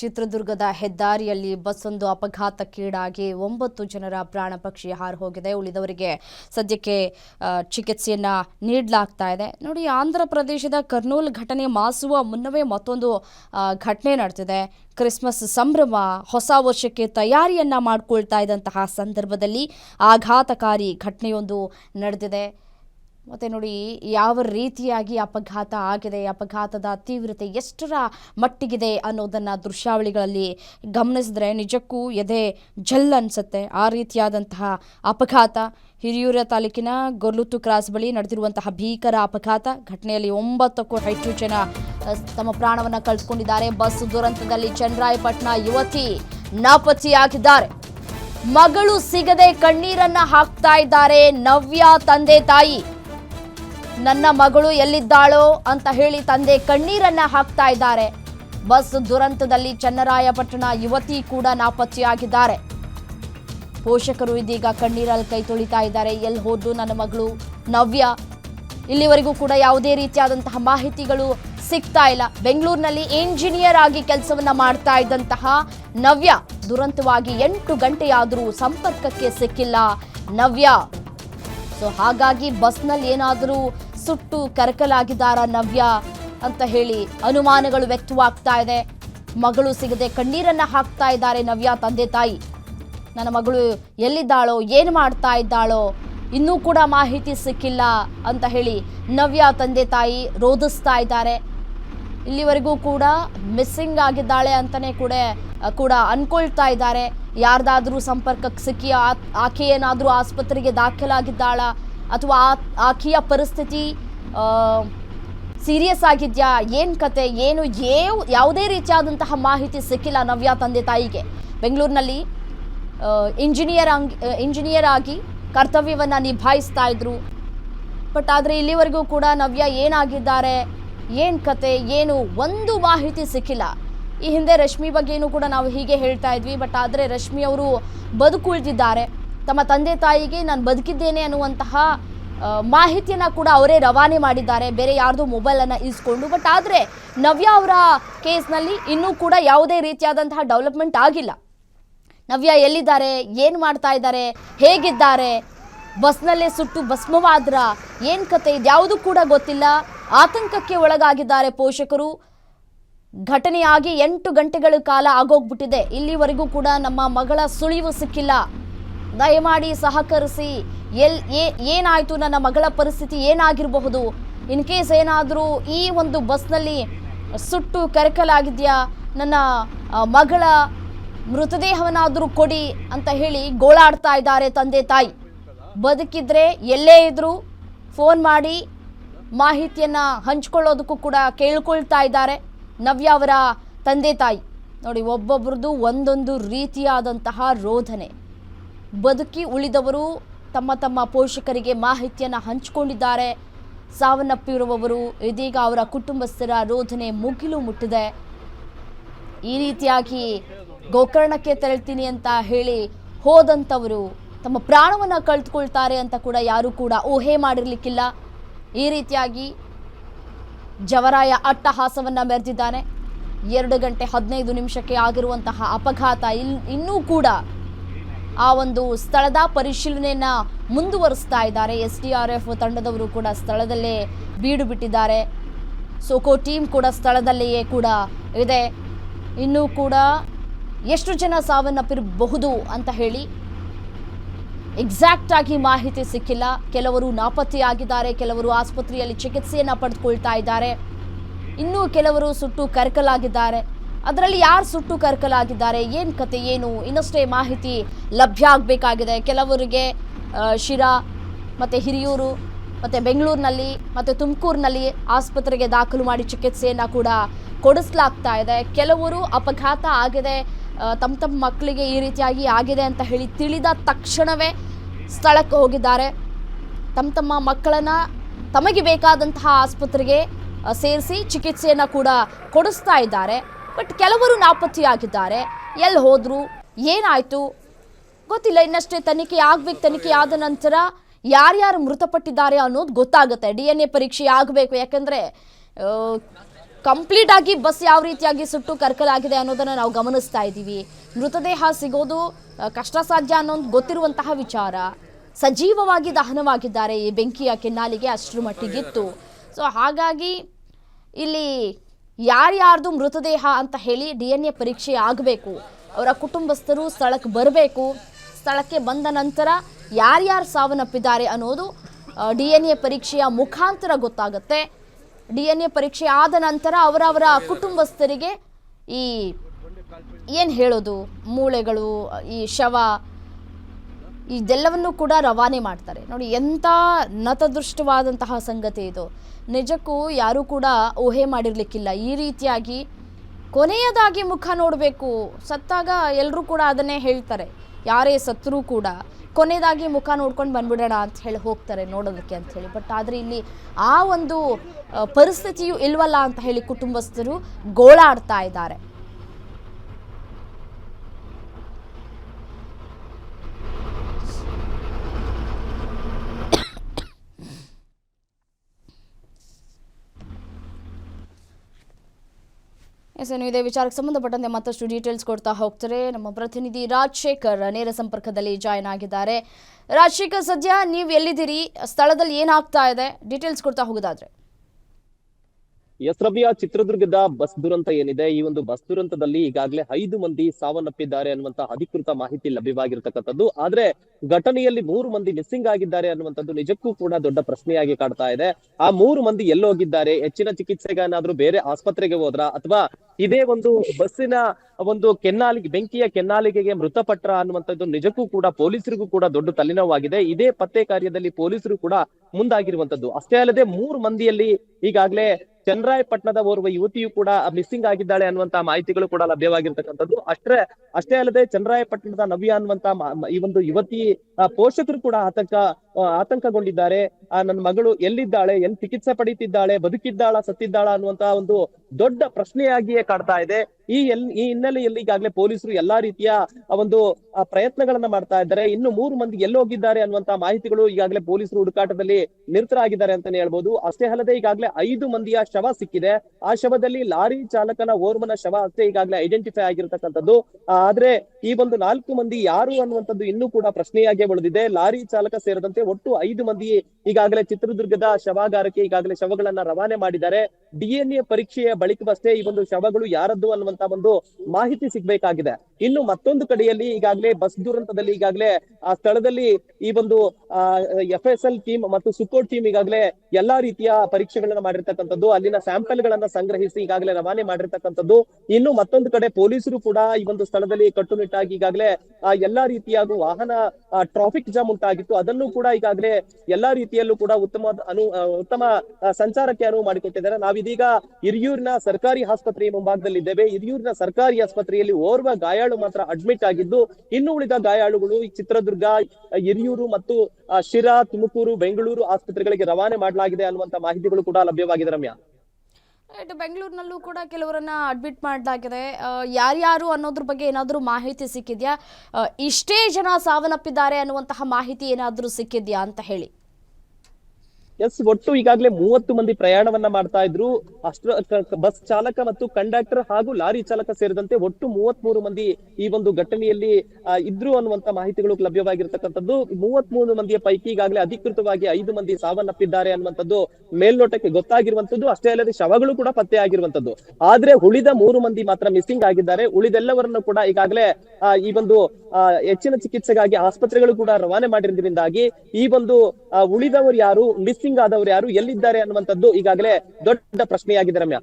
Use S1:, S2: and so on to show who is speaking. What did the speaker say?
S1: ಚಿತ್ರದುರ್ಗದ ಹೆದ್ದಾರಿಯಲ್ಲಿ ಬಸ್ಸೊಂದು ಅಪಘಾತಕ್ಕೀಡಾಗಿ ಒಂಬತ್ತು ಜನರ ಪ್ರಾಣ ಪಕ್ಷಿ ಹಾರು ಹೋಗಿದೆ. ಉಳಿದವರಿಗೆ ಸದ್ಯಕ್ಕೆ ಚಿಕಿತ್ಸೆಯನ್ನ ನೀಡಲಾಗ್ತಾ ಇದೆ. ನೋಡಿ, ಆಂಧ್ರ ಪ್ರದೇಶದ ಕರ್ನೂಲ್ ಘಟನೆ ಮಾಸುವ ಮುನ್ನವೇ ಮತ್ತೊಂದು ಘಟನೆ ನಡೆದಿದೆ. ಕ್ರಿಸ್ಮಸ್ ಸಂಭ್ರಮ ಹೊಸ ವರ್ಷಕ್ಕೆ ತಯಾರಿಯನ್ನ ಮಾಡಿಕೊಳ್ತಾ ಇದ್ದಂತಹ ಸಂದರ್ಭದಲ್ಲಿ ಆಘಾತಕಾರಿ ಘಟನೆಯೊಂದು ನಡೆದಿದೆ. ಮತ್ತು ನೋಡಿ, ಯಾವ ರೀತಿಯಾಗಿ ಅಪಘಾತ ಆಗಿದೆ, ಅಪಘಾತದ ತೀವ್ರತೆ ಎಷ್ಟರ ಮಟ್ಟಿಗಿದೆ ಅನ್ನೋದನ್ನು ದೃಶ್ಯಾವಳಿಗಳಲ್ಲಿ ಗಮನಿಸಿದ್ರೆ ನಿಜಕ್ಕೂ ಎದೆ ಜಲ್ ಅನಿಸುತ್ತೆ. ಆ ರೀತಿಯಾದಂತಹ ಅಪಘಾತ ಹಿರಿಯೂರ ತಾಲೂಕಿನ ಗೊರ್ಲುತ್ತು ಕ್ರಾಸ್ ಬಳಿ ನಡೆದಿರುವಂತಹ ಭೀಕರ ಅಪಘಾತ. ಘಟನೆಯಲ್ಲಿ ಒಂಬತ್ತಕ್ಕೂ ಹೆಚ್ಚು ಜನ ತಮ್ಮ ಪ್ರಾಣವನ್ನು ಕಳೆದುಕೊಂಡಿದ್ದಾರೆ ಬಸ್ ದುರಂತದಲ್ಲಿ ಚಂದ್ರಾಯಪಟ್ಟಣ ಯುವತಿ ನಾಪತ್ತೆಯಾಗಿದ್ದಾರೆ. ಮಗಳು ಸಿಗದೆ ಕಣ್ಣೀರನ್ನ ಹಾಕ್ತಾ ಇದ್ದಾರೆ ನವ್ಯ ತಂದೆ ತಾಯಿ. ನನ್ನ ಮಗಳು ಎಲ್ಲಿದ್ದಾಳೋ ಅಂತ ಹೇಳಿ ತಂದೆ ಕಣ್ಣೀರನ್ನ ಹಾಕ್ತಾ ಇದ್ದಾರೆ. ಬಸ್ ದುರಂತದಲ್ಲಿ ಚನ್ನರಾಯಪಟ್ಟಣ ಯುವತಿ ಕೂಡ ನಾಪತ್ತೆಯಾಗಿದ್ದಾರೆ. ಪೋಷಕರು ಇದೀಗ ಕಣ್ಣೀರಲ್ಲಿ ಕೈ ತೊಳಿತಾ ಇದ್ದಾರೆ. ಎಲ್ಲಿ ಹೋದ್ರು ನನ್ನ ಮಗಳು ನವ್ಯ. ಇಲ್ಲಿವರೆಗೂ ಕೂಡ ಯಾವುದೇ ರೀತಿಯಾದಂತಹ ಮಾಹಿತಿಗಳು ಸಿಗ್ತಾ ಇಲ್ಲ. ಬೆಂಗಳೂರಿನಲ್ಲಿ ಇಂಜಿನಿಯರ್ ಆಗಿ ಕೆಲಸವನ್ನ ಮಾಡ್ತಾ ಇದ್ದಂತಹ ನವ್ಯ ದುರಂತವಾಗಿ ಎಂಟು ಗಂಟೆಯಾದರೂ ಸಂಪರ್ಕಕ್ಕೆ ಸಿಕ್ಕಿಲ್ಲ. ನವ್ಯ. ಸೊ ಹಾಗಾಗಿ ಬಸ್ನಲ್ಲಿ ಏನಾದರೂ ಸುಟ್ಟು ಕರಕಲಾಗಿದ್ದಾರ ನವ್ಯ ಅಂತ ಹೇಳಿ ಅನುಮಾನಗಳು ವ್ಯಕ್ತವಾಗ್ತಾ ಇದೆ. ಮಗಳು ಸಿಗದೆ ಕಣ್ಣೀರನ್ನ ಹಾಕ್ತಾ ಇದ್ದಾರೆ ನವ್ಯ ತಂದೆ ತಾಯಿ. ನನ್ನ ಮಗಳು ಎಲ್ಲಿದ್ದಾಳೋ, ಏನು ಮಾಡ್ತಾ ಇದ್ದಾಳೋ, ಇನ್ನೂ ಕೂಡ ಮಾಹಿತಿ ಸಿಕ್ಕಿಲ್ಲ ಅಂತ ಹೇಳಿ ನವ್ಯ ತಂದೆ ತಾಯಿ ರೋಧಿಸ್ತಾ ಇದ್ದಾರೆ. ಇಲ್ಲಿವರೆಗೂ ಕೂಡ ಮಿಸ್ಸಿಂಗ್ ಆಗಿದ್ದಾಳೆ ಅಂತಲೇ ಕೂಡ ಕೂಡ ಅನ್ಕೊಳ್ತಾ ಇದ್ದಾರೆ. ಯಾರ್ದಾದ್ರೂ ಸಂಪರ್ಕಕ್ಕೆ ಸಿಕ್ಕಿ ಆ- ಆಕೆ ಏನಾದರೂ ಆಸ್ಪತ್ರೆಗೆ ದಾಖಲಾಗಿದ್ದಾಳ ಅಥವಾ ಆಕೆಯ ಪರಿಸ್ಥಿತಿ ಸೀರಿಯಸ್ ಆಗಿದೆಯಾ? ಏನು ಕತೆ? ಏನು? ಏವ್ ಯಾವುದೇ ರೀತಿಯಾದಂತಹ ಮಾಹಿತಿ ಸಿಕ್ಕಿಲ್ಲ ನವ್ಯ ತಂದೆ ತಾಯಿಗೆ. ಬೆಂಗಳೂರಿನಲ್ಲಿ ಇಂಜಿನಿಯರ್ ಅಂಗ್ ಇಂಜಿನಿಯರ್ ಆಗಿ ಕರ್ತವ್ಯವನ್ನು ನಿಭಾಯಿಸ್ತಾ ಇದ್ರು. ಬಟ್ ಆದರೆ ಇಲ್ಲಿವರೆಗೂ ಕೂಡ ನವ್ಯ ಏನಾಗಿದ್ದಾರೆ? ಏನು ಕತೆ? ಏನು? ಒಂದು ಮಾಹಿತಿ ಸಿಕ್ಕಿಲ್ಲ. ಈ ಹಿಂದೆ ರಶ್ಮಿ ಬಗ್ಗೆನೂ ಕೂಡ ನಾವು ಹೀಗೆ ಹೇಳ್ತಾ ಇದ್ವಿ, ಬಟ್ ಆದರೆ ರಶ್ಮಿ ಅವರು ಬದುಕುಳಿದಿದ್ದಾರೆ. ತಮ್ಮ ತಂದೆ ತಾಯಿಗೆ ನಾನು ಬದುಕಿದ್ದೇನೆ ಅನ್ನುವಂತಹ ಮಾಹಿತಿಯನ್ನು ಕೂಡ ಅವರೇ ರವಾನೆ ಮಾಡಿದ್ದಾರೆ. ಬೇರೆ ಯಾರ್ದು ಮೊಬೈಲನ್ನು ಇಸ್ಕೊಂಡು ಬಟ್ ಆದರೆ ನವ್ಯ ಅವರ ಕೇಸ್ನಲ್ಲಿ ಇನ್ನೂ ಕೂಡ ಯಾವುದೇ ರೀತಿಯಾದಂತಹ ಡೆವಲಪ್ಮೆಂಟ್ ಆಗಿಲ್ಲ. ನವ್ಯ ಎಲ್ಲಿದ್ದಾರೆ? ಏನು ಮಾಡ್ತಾ ಇದ್ದಾರೆ? ಹೇಗಿದ್ದಾರೆ? ಬಸ್ನಲ್ಲೇ ಸುಟ್ಟು ಭಸ್ಮವಾದ್ರ ಏನು ಕತೆ ಇದ್ಯಾವುದು ಕೂಡ ಗೊತ್ತಿಲ್ಲ. ಆತಂಕಕ್ಕೆ ಒಳಗಾಗಿದ್ದಾರೆ ಪೋಷಕರು. ಘಟನೆಯಾಗಿ ಎಂಟು ಗಂಟೆಗಳ ಕಾಲ ಆಗೋಗ್ಬಿಟ್ಟಿದೆ. ಇಲ್ಲಿವರೆಗೂ ಕೂಡ ನಮ್ಮ ಮಗಳ ಸುಳಿವು ಸಿಕ್ಕಿಲ್ಲ. ದಯಮಾಡಿ ಸಹಕರಿಸಿ. ಎಲ್ ಏ- ಏನಾಯಿತು? ನನ್ನ ಮಗಳ ಪರಿಸ್ಥಿತಿ ಏನಾಗಿರಬಹುದು? ಇನ್ ಕೇಸ್ ಏನಾದರೂ ಈ ಒಂದು ಬಸ್ನಲ್ಲಿ ಸುಟ್ಟು ಕರಕಲಾಗಿದೆಯಾ? ನನ್ನ ಮಗಳ ಮೃತದೇಹವನ್ನಾದರೂ ಕೊಡಿ ಅಂತ ಹೇಳಿ ಗೋಳಾಡ್ತಾ ಇದ್ದಾರೆ ತಂದೆ ತಾಯಿ. ಬದುಕಿದ್ರೆ ಎಲ್ಲೇ ಇದ್ದರೂ ಫೋನ್ ಮಾಡಿ ಮಾಹಿತಿಯನ್ನು ಹಂಚ್ಕೊಳ್ಳೋದಕ್ಕೂ ಕೂಡ ಕೇಳ್ಕೊಳ್ತಾ ಇದ್ದಾರೆ ನವ್ಯ ಅವರ ತಂದೆ ತಾಯಿ. ನೋಡಿ, ಒಬ್ಬೊಬ್ರದ್ದು ಒಂದೊಂದು ರೀತಿಯಾದಂತಹ ರೋಧನೆ. ಬದುಕಿ ಉಳಿದವರು ತಮ್ಮ ತಮ್ಮ ಪೋಷಕರಿಗೆ ಮಾಹಿತಿಯನ್ನು ಹಂಚಿಕೊಂಡಿದ್ದಾರೆ. ಸಾವನ್ನಪ್ಪಿರುವವರು ಇದೀಗ ಅವರ ಕುಟುಂಬಸ್ಥರ ರೋಧನೆ ಮುಗಿಲು ಮುಟ್ಟಿದೆ. ಈ ರೀತಿಯಾಗಿ ಗೋಕರ್ಣಕ್ಕೆ ತೆರಳ್ತೀನಿ ಅಂತ ಹೇಳಿ ಹೋದಂಥವರು ತಮ್ಮ ಪ್ರಾಣವನ್ನು ಕಳೆದುಕೊಳ್ತಾರೆ ಅಂತ ಕೂಡ ಯಾರೂ ಕೂಡ ಊಹೆ ಮಾಡಿರಲಿಕ್ಕಿಲ್ಲ. ಈ ರೀತಿಯಾಗಿ ಜವರಾಯ ಅಟ್ಟಹಾಸವನ್ನು ಮೆರೆದಿದ್ದಾನೆ. ಎರಡು ಗಂಟೆ ಹದಿನೈದು ನಿಮಿಷಕ್ಕೆ ಆಗಿರುವಂತಹ ಅಪಘಾತ ಇಲ್ ಇನ್ನೂ ಕೂಡ ಆ ಒಂದು ಸ್ಥಳದ ಪರಿಶೀಲನೆಯನ್ನ ಮುಂದುವರಿಸ್ತಾ ಇದ್ದಾರೆ. ಎಸ್ ಡಿ ಆರ್ ಎಫ್ ತಂಡದವರು ಕೂಡ ಸ್ಥಳದಲ್ಲೇ ಬೀಡು ಬಿಟ್ಟಿದ್ದಾರೆ. ಸೋಕೋ ಟೀಮ್ ಕೂಡ ಸ್ಥಳದಲ್ಲಿಯೇ ಕೂಡ ಇದೆ. ಇನ್ನೂ ಕೂಡ ಎಷ್ಟು ಜನ ಸಾವನ್ನಪ್ಪಿರಬಹುದು ಅಂತ ಹೇಳಿ ಎಕ್ಸಾಕ್ಟ್ ಆಗಿ ಮಾಹಿತಿ ಸಿಕ್ಕಿಲ್ಲ. ಕೆಲವರು ನಾಪತ್ತೆಯಾಗಿದ್ದಾರೆ, ಕೆಲವರು ಆಸ್ಪತ್ರೆಯಲ್ಲಿ ಚಿಕಿತ್ಸೆಯನ್ನು ಪಡೆದುಕೊಳ್ತಾ ಇದ್ದಾರೆ. ಇನ್ನೂ ಕೆಲವರು ಸುಟ್ಟು ಕರಕಲಾಗಿದ್ದಾರೆ. ಅದರಲ್ಲಿ ಯಾರು ಸುಟ್ಟು ಕರ್ಕಲಾಗಿದ್ದಾರೆ? ಏನು ಕತೆ, ಏನು? ಇನ್ನಷ್ಟೇ ಮಾಹಿತಿ ಲಭ್ಯ ಆಗಬೇಕಾಗಿದೆ. ಕೆಲವರಿಗೆ ಶಿರಾ ಮತ್ತು ಹಿರಿಯೂರು ಮತ್ತು ಬೆಂಗಳೂರಿನಲ್ಲಿ ಮತ್ತು ತುಮಕೂರಿನಲ್ಲಿ ಆಸ್ಪತ್ರೆಗೆ ದಾಖಲು ಮಾಡಿ ಚಿಕಿತ್ಸೆಯನ್ನು ಕೂಡ ಕೊಡಿಸ್ಲಾಗ್ತಾ ಇದೆ. ಕೆಲವರು ಅಪಘಾತ ಆಗಿದೆ ತಮ್ಮ ತಮ್ಮ ಮಕ್ಕಳಿಗೆ ಈ ರೀತಿಯಾಗಿ ಆಗಿದೆ ಅಂತ ಹೇಳಿ ತಿಳಿದ ತಕ್ಷಣವೇ ಸ್ಥಳಕ್ಕೆ ಹೋಗಿದ್ದಾರೆ. ತಮ್ಮ ತಮ್ಮ ಮಕ್ಕಳನ್ನು ತಮಗೆ ಬೇಕಾದಂತಹ ಆಸ್ಪತ್ರೆಗೆ ಸೇರಿಸಿ ಚಿಕಿತ್ಸೆಯನ್ನು ಕೂಡ ಕೊಡಿಸ್ತಾ ಇದ್ದಾರೆ. ಬಟ್ ಕೆಲವರು ನಾಪತ್ತೆಯಾಗಿದ್ದಾರೆ. ಎಲ್ಲಿ ಹೋದ್ರು? ಏನಾಯಿತು? ಗೊತ್ತಿಲ್ಲ, ಇನ್ನಷ್ಟೇ ತನಿಖೆ ಆಗ್ಬೇಕು, ತನಿಖೆ ಆದ ನಂತರ ಯಾರ್ಯಾರು ಮೃತಪಟ್ಟಿದ್ದಾರೆ ಅನ್ನೋದು ಗೊತ್ತಾಗುತ್ತೆ. ಡಿ ಎನ್ ಎ ಪರೀಕ್ಷೆ ಆಗಬೇಕು, ಯಾಕಂದರೆ ಕಂಪ್ಲೀಟ್ ಆಗಿ ಬಸ್ ಯಾವ ರೀತಿಯಾಗಿ ಸುಟ್ಟು ಕರ್ಕಲಾಗಿದೆ ಅನ್ನೋದನ್ನ ನಾವು ಗಮನಿಸ್ತಾ ಇದ್ದೀವಿ. ಮೃತದೇಹ ಸಿಗೋದು ಕಷ್ಟ ಸಾಧ್ಯ ಅನ್ನೋದು ಗೊತ್ತಿರುವಂತಹ ವಿಚಾರ. ಸಜೀವವಾಗಿ ದಹನವಾಗಿದ್ದಾರೆ ಈ ಬೆಂಕಿಯ ಕೆನ್ನಾಲಿಗೆ ಅಷ್ಟರ ಮಟ್ಟಿಗಿತ್ತು. ಸೊ ಹಾಗಾಗಿ ಇಲ್ಲಿ ಯಾರ್ಯಾರ್ದು ಮೃತದೇಹ ಅಂತ ಹೇಳಿ ಡಿ ಎನ್ ಎ ಪರೀಕ್ಷೆ ಆಗಬೇಕು. ಅವರ ಕುಟುಂಬಸ್ಥರು ಸ್ಥಳಕ್ಕೆ ಬರಬೇಕು. ಸ್ಥಳಕ್ಕೆ ಬಂದ ನಂತರ ಯಾರ್ಯಾರು ಸಾವನ್ನಪ್ಪಿದ್ದಾರೆ ಅನ್ನೋದು ಡಿ ಎನ್ ಎ ಪರೀಕ್ಷೆಯ ಮುಖಾಂತರ ಗೊತ್ತಾಗುತ್ತೆ. ಡಿ ಎನ್ ಎ ಪರೀಕ್ಷೆ ಆದ ನಂತರ ಅವರವರ ಕುಟುಂಬಸ್ಥರಿಗೆ ಈ ಏನು ಹೇಳೋದು? ಮೂಳೆಗಳು, ಈ ಶವ ಇದೆಲ್ಲವನ್ನು ಕೂಡ ರವಾನೆ ಮಾಡ್ತಾರೆ. ನೋಡಿ, ಎಂಥ ನತದೃಷ್ಟವಾದಂತಹ ಸಂಗತಿ ಇದು. ನಿಜಕ್ಕೂ ಯಾರೂ ಕೂಡ ಊಹೆ ಮಾಡಿರಲಿಕ್ಕಿಲ್ಲ. ಈ ರೀತಿಯಾಗಿ ಕೊನೆಯದಾಗಿ ಮುಖ ನೋಡಬೇಕು. ಸತ್ತಾಗ ಎಲ್ಲರೂ ಕೂಡ ಅದನ್ನೇ ಹೇಳ್ತಾರೆ. ಯಾರೇ ಸತ್ರೂ ಕೂಡ ಕೊನೆಯದಾಗಿ ಮುಖ ನೋಡ್ಕೊಂಡು ಬಂದ್ಬಿಡೋಣ ಅಂತ ಹೇಳಿ ಹೋಗ್ತಾರೆ ನೋಡೋದಕ್ಕೆ ಅಂತ ಹೇಳಿ. ಬಟ್ ಆದರೆ ಇಲ್ಲಿ ಆ ಒಂದು ಪರಿಸ್ಥಿತಿಯು ಇಲ್ವಲ್ಲ ಅಂತ ಹೇಳಿ ಕುಟುಂಬಸ್ಥರು ಗೋಳಾಡ್ತಾ ಇದ್ದಾರೆ. ಎಸ್ ಏನು ಇದೇ ವಿಚಾರಕ್ಕೆ ಸಂಬಂಧಪಟ್ಟಂತೆ ಮತ್ತಷ್ಟು ಡೀಟೇಲ್ಸ್ ಕೊಡ್ತಾ ಹೋಗ್ತಾರೆ. ನಮ್ಮ ಪ್ರತಿನಿಧಿ ರಾಜಶೇಖರ್ ನೇರ ಸಂಪರ್ಕದಲ್ಲಿ ಜಾಯ್ನ್ ಆಗಿದ್ದಾರೆ. ರಾಜಶೇಖರ್, ಸದ್ಯ ನೀವು ಎಲ್ಲಿದ್ದೀರಿ? ಸ್ಥಳದಲ್ಲಿ ಏನಾಗ್ತಾ ಇದೆ? ಡೀಟೇಲ್ಸ್ ಕೊಡ್ತಾ ಹೋಗೋದಾದ್ರೆ.
S2: ಎಸ್ ಚಿತ್ರದುರ್ಗದ ಬಸ್ ದುರಂತ ಏನಿದೆ? ಈ ಒಂದು ಬಸ್ ದುರಂತದಲ್ಲಿ ಈಗಾಗಲೇ ಐದು ಮಂದಿ ಸಾವನ್ನಪ್ಪಿದ್ದಾರೆ ಅನ್ನುವಂತ ಅಧಿಕೃತ ಮಾಹಿತಿ ಲಭ್ಯವಾಗಿರ್ತಕ್ಕಂಥದ್ದು. ಆದ್ರೆ ಘಟನೆಯಲ್ಲಿ ಮೂರು ಮಂದಿ ಮಿಸ್ಸಿಂಗ್ ಆಗಿದ್ದಾರೆ ಅನ್ನುವಂಥದ್ದು ನಿಜಕ್ಕೂ ಕೂಡ ದೊಡ್ಡ ಪ್ರಶ್ನೆಯಾಗಿ ಕಾಡ್ತಾ ಇದೆ. ಆ ಮೂರು ಮಂದಿ ಎಲ್ಲೋಗಿದ್ದಾರೆ? ಹೆಚ್ಚಿನ ಚಿಕಿತ್ಸೆಗೇನಾದ್ರೂ ಬೇರೆ ಆಸ್ಪತ್ರೆಗೆ ಹೋದ್ರ? ಅಥವಾ ಇದೇ ಒಂದು ಬಸ್ಸಿನ ಒಂದು ಕೆನ್ನಾಲಿಗೆ ಬೆಂಕಿಯ ಕೆನ್ನಾಲಿಗೆಗೆ ಮೃತಪಟ್ಟರ ಅನ್ನುವಂಥದ್ದು ನಿಜಕ್ಕೂ ಕೂಡ ಪೊಲೀಸರಿಗೂ ಕೂಡ ದೊಡ್ಡ ತಲೆನೋವಾಗಿದೆ. ಇದೇ ಪತ್ತೆ ಕಾರ್ಯದಲ್ಲಿ ಪೊಲೀಸರು ಕೂಡ ಮುಂದಾಗಿರುವಂತದ್ದು ಅಷ್ಟೇ ಅಲ್ಲದೆ ಮೂರು ಮಂದಿಯಲ್ಲಿ ಈಗಾಗಲೇ ಚಂದ್ರಾಯಪಟ್ಟಣದ ಓರ್ವ ಯುವತಿಯು ಕೂಡ ಮಿಸ್ಸಿಂಗ್ ಆಗಿದ್ದಾಳೆ ಅನ್ನುವಂತ ಮಾಹಿತಿಗಳು ಕೂಡ ಲಭ್ಯವಾಗಿರ್ತಕ್ಕಂಥದ್ದು. ಅಷ್ಟೇ ಅಷ್ಟೇ ಅಲ್ಲದೆ ಚಂದ್ರಾಯಪಟ್ಟಣದ ನವ್ಯ ಅನ್ನುವಂತ ಈ ಒಂದು ಯುವತಿ ಪೋಷಕರು ಕೂಡ ಆತಂಕ ಆತಂಕಗೊಂಡಿದ್ದಾರೆ. ಆ, ನನ್ನ ಮಗಳು ಎಲ್ಲಿದ್ದಾಳೆ, ಎಲ್ಲಿ ಚಿಕಿತ್ಸೆ ಪಡೀತಿದ್ದಾಳೆ ಬದುಕಿದ್ದಾಳ, ಸತ್ತಿದ್ದಾಳ ಅನ್ನುವಂತ ಒಂದು ದೊಡ್ಡ ಪ್ರಶ್ನೆಯಾಗಿಯೇ ಕಾಡ್ತಾ ಇದೆ. ಈ ಎಲ್, ಈ ಹಿನ್ನೆಲೆಯಲ್ಲಿ ಈಗಾಗಲೇ ಪೊಲೀಸರು ಎಲ್ಲಾ ರೀತಿಯ ಒಂದು ಪ್ರಯತ್ನಗಳನ್ನ ಮಾಡ್ತಾ ಇದ್ದಾರೆ. ಇನ್ನು ಮೂರು ಮಂದಿ ಎಲ್ಲೋಗಿದ್ದಾರೆ ಅನ್ನುವಂತ ಮಾಹಿತಿಗಳು ಈಗಾಗಲೇ ಪೊಲೀಸರು ಹುಡುಕಾಟದಲ್ಲಿ ನಿರತರಾಗಿದ್ದಾರೆ ಅಂತಾನೆ ಹೇಳ್ಬೋದು. ಅಷ್ಟೇ ಅಲ್ಲದೆ ಈಗಾಗಲೇ ಐದು ಮಂದಿಯ ಶವ ಸಿಕ್ಕಿದೆ. ಆ ಶವದಲ್ಲಿ ಲಾರಿ ಚಾಲಕನ ಓರ್ವನ ಶವ ಅಷ್ಟೇ ಈಗಾಗಲೇ ಐಡೆಂಟಿಫೈ ಆಗಿರತಕ್ಕಂಥದ್ದು. ಆದ್ರೆ ಈ ಒಂದು ನಾಲ್ಕು ಮಂದಿ ಯಾರು ಅನ್ನುವಂಥದ್ದು ಇನ್ನೂ ಕೂಡ ಪ್ರಶ್ನೆಯಾಗಿ ಉಳಿದಿದೆ. ಲಾರಿ ಚಾಲಕ ಸೇರಿದಂತೆ ಒಟ್ಟು ಐದು ಮಂದಿ ಈಗಾಗಲೇ ಚಿತ್ರದುರ್ಗದ ಶವಾಗಾರಕ್ಕೆ ಈಗಾಗಲೇ ಶವಗಳನ್ನ ರವಾನೆ ಮಾಡಿದ್ದಾರೆ. ಡಿಎನ್ಎ ಪರೀಕ್ಷೆಯ ಬಳಿಕವಷ್ಟೇ ಈ ಒಂದು ಶವಗಳು ಯಾರದ್ದು ಅನ್ನುವಂತ ಒಂದು ಮಾಹಿತಿ ಸಿಗ್ಬೇಕಾಗಿದೆ. ಇನ್ನು ಮತ್ತೊಂದು ಕಡೆಯಲ್ಲಿ ಈಗಾಗಲೇ ಬಸ್ ದುರಂತದಲ್ಲಿ ಈಗಾಗಲೇ, ಆ ಸ್ಥಳದಲ್ಲಿ ಈ ಒಂದು ಎಫ್ ಎಸ್ ಎಲ್ ಟೀಮ್ ಮತ್ತು ಸುಕೋಟ್ ಟೀಮ್ ಈಗಾಗಲೇ ಎಲ್ಲಾ ರೀತಿಯ ಪರೀಕ್ಷೆಗಳನ್ನ ಮಾಡಿರ್ತಕ್ಕಂಥದ್ದು. ಅಲ್ಲಿನ ಸ್ಯಾಂಪಲ್ ಗಳನ್ನ ಸಂಗ್ರಹಿಸಿ ಈಗಾಗಲೇ ರವಾನೆ ಮಾಡಿರ್ತಕ್ಕಂಥದ್ದು. ಇನ್ನು ಮತ್ತೊಂದು ಕಡೆ ಪೊಲೀಸರು ಕೂಡ ಈ ಒಂದು ಸ್ಥಳದಲ್ಲಿ ಕಟ್ಟುನಿಟ್ಟಾಗಿ ಈಗಾಗಲೇ, ಆ, ಎಲ್ಲಾ ರೀತಿಯಾಗೂ ವಾಹನ ಟ್ರಾಫಿಕ್ ಜಾಮ್ ಉಂಟಾಗಿತ್ತು. ಅದನ್ನು ಕೂಡ ಈಗಾಗಲೇ ಎಲ್ಲಾ ರೀತಿಯಲ್ಲೂ ಕೂಡ ಉತ್ತಮ ಅನು ಉತ್ತಮ ಸಂಚಾರಕ್ಕೆ ಅನುವು ಮಾಡಿಕೊಟ್ಟಿದ್ದಾರೆ. ನಾವಿದೀಗ ಹಿರಿಯೂರಿನ ಸರ್ಕಾರಿ ಆಸ್ಪತ್ರೆಯ ಮುಂಭಾಗದಲ್ಲಿದ್ದೇವೆ. ಹಿರಿಯೂರಿನ ಸರ್ಕಾರಿ ಆಸ್ಪತ್ರೆಯಲ್ಲಿ ಓರ್ವ ಗಾಯಾಳು ಮಾತ್ರ ಅಡ್ಮಿಟ್ ಆಗಿದ್ದು, ಇನ್ನು ಉಳಿದ ಗಾಯಾಳುಗಳು ಚಿತ್ರದುರ್ಗ, ಹಿರಿಯೂರು ಮತ್ತು ಶಿರಾ, ತುಮಕೂರು, ಬೆಂಗಳೂರು ಆಸ್ಪತ್ರೆಗಳಿಗೆ ರವಾನೆ ಮಾಡಲಾಗಿದೆ ಅನ್ನುವಂತ ಮಾಹಿತಿಗಳು ಕೂಡ ಲಭ್ಯವಾಗಿದೆ ರಮ್ಯಾ.
S1: ರೈಟ್ ಬೆಂಗಳೂರಿನಲ್ಲೂ ಕೂಡ ಕೆಲವರನ್ನ ಅಡ್ಮಿಟ್ ಮಾಡಲಾಗಿದೆ. ಯಾರ್ಯಾರು ಅನ್ನೋದ್ರ ಬಗ್ಗೆ ಏನಾದರೂ ಮಾಹಿತಿ ಸಿಕ್ಕಿದ್ಯಾ? ಇಷ್ಟೇ ಜನ ಸಾವನ್ನಪ್ಪಿದ್ದಾರೆ ಅನ್ನುವಂತಹ ಮಾಹಿತಿ ಏನಾದರೂ ಸಿಕ್ಕಿದ್ಯಾ ಅಂತ ಹೇಳಿ.
S2: ಎಸ್, ಒಟ್ಟು ಈಗಾಗಲೇ ಮೂವತ್ತು ಮಂದಿ ಪ್ರಯಾಣವನ್ನ ಮಾಡ್ತಾ ಇದ್ರು. ಕ- ಬಸ್ ಚಾಲಕ ಮತ್ತು ಕಂಡಕ್ಟರ್ ಹಾಗೂ ಲಾರಿ ಚಾಲಕ ಸೇರಿದಂತೆ ಒಟ್ಟು ಮೂವತ್ತ್ ಮೂರು ಮಂದಿ ಈ ಒಂದು ಘಟನೆಯಲ್ಲಿ ಇದ್ರು ಅನ್ನುವಂತ ಮಾಹಿತಿಗಳು ಲಭ್ಯವಾಗಿರ್ತಕ್ಕಂಥದ್ದು. ಮೂವತ್ತ್ ಮೂರು ಮಂದಿಯ ಪೈಕಿ ಈಗಾಗಲೇ ಅಧಿಕೃತವಾಗಿ ಐದು ಮಂದಿ ಸಾವನ್ನಪ್ಪಿದ್ದಾರೆ ಅನ್ನುವಂಥದ್ದು ಮೇಲ್ನೋಟಕ್ಕೆ ಗೊತ್ತಾಗಿರುವಂತದ್ದು ಅಷ್ಟೇ ಅಲ್ಲದೆ ಶವಗಳು ಕೂಡ ಪತ್ತೆ ಆಗಿರುವಂತದ್ದು ಆದ್ರೆ ಉಳಿದ ಮೂರು ಮಂದಿ ಮಾತ್ರ ಮಿಸ್ಸಿಂಗ್ ಆಗಿದ್ದಾರೆ. ಉಳಿದೆಲ್ಲವರನ್ನು ಕೂಡ ಈಗಾಗಲೇ ಈ ಒಂದು ಹೆಚ್ಚಿನ ಚಿಕಿತ್ಸೆಗಾಗಿ ಆಸ್ಪತ್ರೆಗಳು ಕೂಡ ರವಾನೆ ಮಾಡಿರೋದ್ರಿಂದಾಗಿ ಈ ಒಂದು ಉಳಿದವರು ಯಾರು ಮಿಸ್ಸಿಂಗ್ ಆದವರು ಯಾರು ಎಲ್ಲಿದ್ದಾರೆ ಅನ್ನುವಂಥದ್ದು ಈಗಾಗಲೇ ದೊಡ್ಡ ಪ್ರಶ್ನೆಯಾಗಿದೆ ರಮ್ಯಾ.